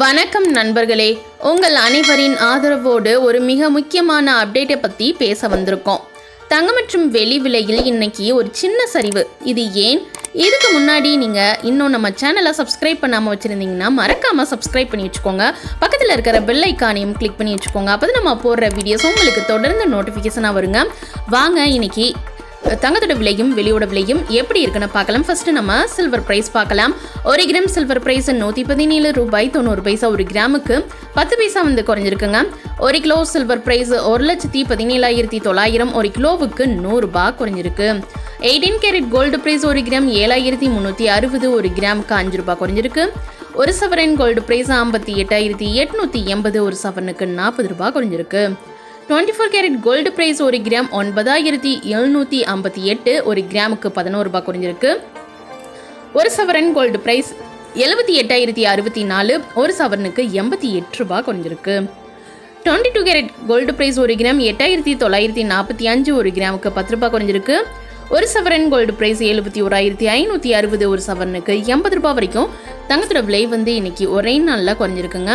வணக்கம் நண்பர்களே. உங்கள் அனைவரின் ஆதரவோடு ஒரு மிக முக்கியமான அப்டேட்டை பற்றி பேச வந்திருக்கோம். தங்கம் மற்றும் வெளி விலையில் இன்னைக்கு ஒரு சின்ன சரிவு. இது ஏன்? இதுக்கு முன்னாடி நீங்கள் இன்னும் நம்ம சேனலை சப்ஸ்கிரைப் பண்ணாமல் வச்சுருந்தீங்கன்னா மறக்காமல் சப்ஸ்கிரைப் பண்ணி வச்சுக்கோங்க. பக்கத்தில் இருக்கிற பெல் ஐக்கானையும் கிளிக் பண்ணி வச்சுக்கோங்க. அப்போ நம்ம போடுற வீடியோஸ் உங்களுக்கு தொடர்ந்து நோட்டிஃபிகேஷனாக வருங்க. வாங்க இன்னைக்கு தங்கத்தோட விலையும் வெளியோட விலையும் எப்படி இருக்குன்னு பார்க்கலாம். ஃபர்ஸ்ட் நம்ம சில்வர் பிரைஸ் பார்க்கலாம். ஒரு கிராம் சில்வர் பிரைஸ் நூற்றி பதினேழு ரூபாய் தொண்ணூறு பைசா ஒரு கிராமுக்கு பத்து பைசா வந்து குறைஞ்சிருக்குங்க. ஒரு கிலோ சில்வர் பிரைஸ் ஒரு லட்சத்தி பதினேழாயிரத்தி தொள்ளாயிரம் ஒரு கிலோவுக்கு நூறுரூபா குறைஞ்சிருக்கு. எயிட்டீன் கேரட் கோல்டு பிரைஸ் ஒரு கிராம் ஏழாயிரத்தி முந்நூற்றி அறுபது ஒரு கிராமுக்கு அஞ்சு ரூபாய் குறைஞ்சிருக்கு. ஒரு சவரன் கோல்டு பிரைஸ் ஐம்பத்தி எட்டாயிரத்தி எட்நூற்றி எண்பது ஒரு சவரனுக்கு நாற்பது ரூபாய் குறைஞ்சிருக்கு. Twenty four carat gold price ஒரு கிராம் ஒன்பதாயிரத்தி எழுநூற்றி ஐம்பத்தி எட்டு ஒரு கிராமுக்கு பதினோரு ரூபாய் குறைஞ்சிருக்கு. ஒரு சவரன் கோல்டு ப்ரைஸ் எழுபத்தி எட்டாயிரத்தி அறுபத்தி நாலு ஒரு சவரனுக்கு எண்பத்தி எட்டு ரூபாய் குறைஞ்சிருக்கு. Twenty two carat gold price ஒரு கிராம் எட்டாயிரத்தி தொள்ளாயிரத்தி நாற்பத்தி அஞ்சு ஒரு கிராமுக்கு பத்து ரூபாய் குறைஞ்சிருக்கு. ஒரு சவரன் கோல்டு ப்ரைஸ் எழுபத்தி ஓராயிரத்தி ஐநூற்றி அறுபது ஒரு சவரனுக்கு எண்பது ரூபாய் வரைக்கும் தங்கத்தோட விலை வந்து இன்னைக்கு ஒரே நாளில் குறைஞ்சிருக்குங்க.